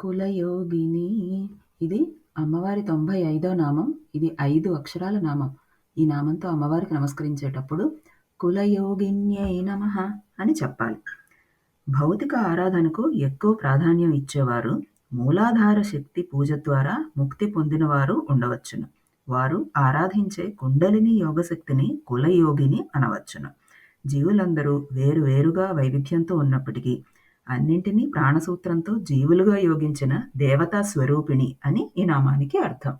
కులయోగిని. ఇది అమ్మవారి తొంభై ఐదో నామం. ఇది ఐదు అక్షరాల నామం. ఈ నామంతో అమ్మవారికి నమస్కరించేటప్పుడు కులయోగిన్యై నమ అని చెప్పాలి. భౌతిక ఆరాధనకు ఎక్కువ ప్రాధాన్యం ఇచ్చేవారు మూలాధార శక్తి పూజ ద్వారా ముక్తి పొందినవారు ఉండవచ్చును. వారు ఆరాధించే కుండలిని యోగశక్తిని కులయోగిని అనవచ్చును. జీవులందరూ వేరు వేరుగా వైవిధ్యంతో ఉన్నప్పటికీ అన్నింటినీ ప్రాణసూత్రంతో జీవులుగా యోగించిన దేవతా స్వరూపిణి అని ఈ నామానికి అర్థం.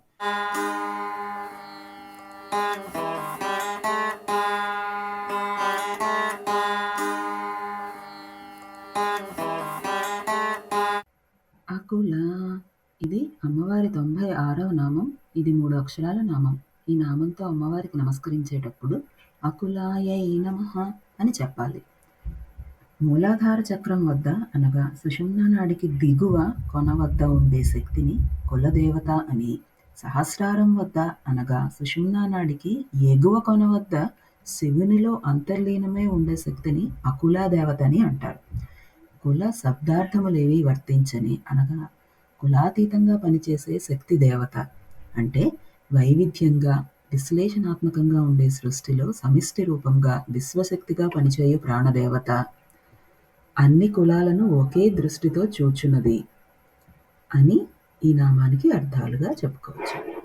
అకుల ఇది అమ్మవారి తొంభై ఆరవ నామం ఇది మూడు అక్షరాల నామం. ఈ నామంతో అమ్మవారికి నమస్కరించేటప్పుడు అకులాయ నమ అని చెప్పాలి. మూలాధార చక్రం వద్ద అనగా సుషుమ్నా నాడికి దిగువ కొన వద్ద ఉండే శక్తిని కులదేవత అని సహస్రారం వద్ద అనగా సుషుమ్నా నాడికి ఎగువ కొన వద్ద శివునిలో అంతర్లీనమై ఉండే శక్తిని అకులాదేవత అని అంటారు. కుల శబ్దార్థములేవి వర్తించని అనగా కులాతీతంగా పనిచేసే శక్తి దేవత అంటే వైవిధ్యంగా విశ్లేషణాత్మకంగా ఉండే సృష్టిలో సమిష్టి రూపంగా విశ్వశక్తిగా పనిచేయు ప్రాణదేవత అన్ని కులాలను ఒకే దృష్టితో చూచున్నది అని ఈ నామానికి అర్థాలుగా చెప్పుకోవచ్చు.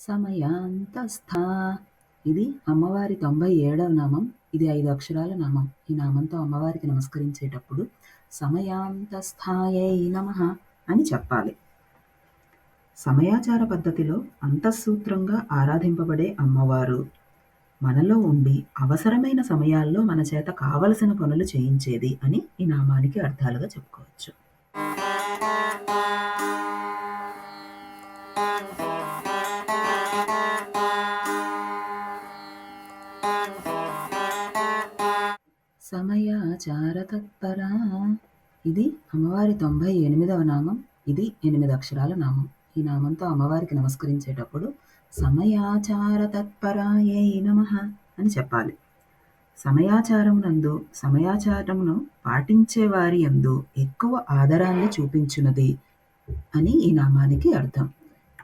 సమయాంతస్థ. ఇది అమ్మవారి తొంభై ఏడవ నామం. ఇది ఐదు అక్షరాల నామం. ఈ నామంతో అమ్మవారికి నమస్కరించేటప్పుడు సమయాంతస్థాయై నమ అని చెప్పాలి. సమయాచార పద్ధతిలో అంతఃసూత్రంగా ఆరాధింపబడే అమ్మవారు. మనలో ఉండి అవసరమైన సమయాల్లో మన చేత కావలసిన పనులు చేయించేది అని ఈ నామానికి అర్థాలుగా చెప్పుకోవచ్చు. సమయాచార తత్పరా. ఇది అమ్మవారి తొంభై ఎనిమిదవ నామం. ఇది ఎనిమిది అక్షరాల నామం. ఈ నామంతో అమ్మవారికి నమస్కరించేటప్పుడు సమయాచార తత్పరాయే నమ అని చెప్పాలి. సమయాచారమునందు సమయాచారమును పాటించే వారి యందు ఎక్కువ ఆదరాన్ని చూపించున్నది అని ఈ నామానికి అర్థం.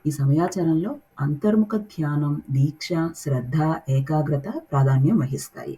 ఈ సమయాచారంలో అంతర్ముఖ ధ్యానం దీక్ష శ్రద్ధ ఏకాగ్రత ప్రాధాన్యం వహిస్తాయి.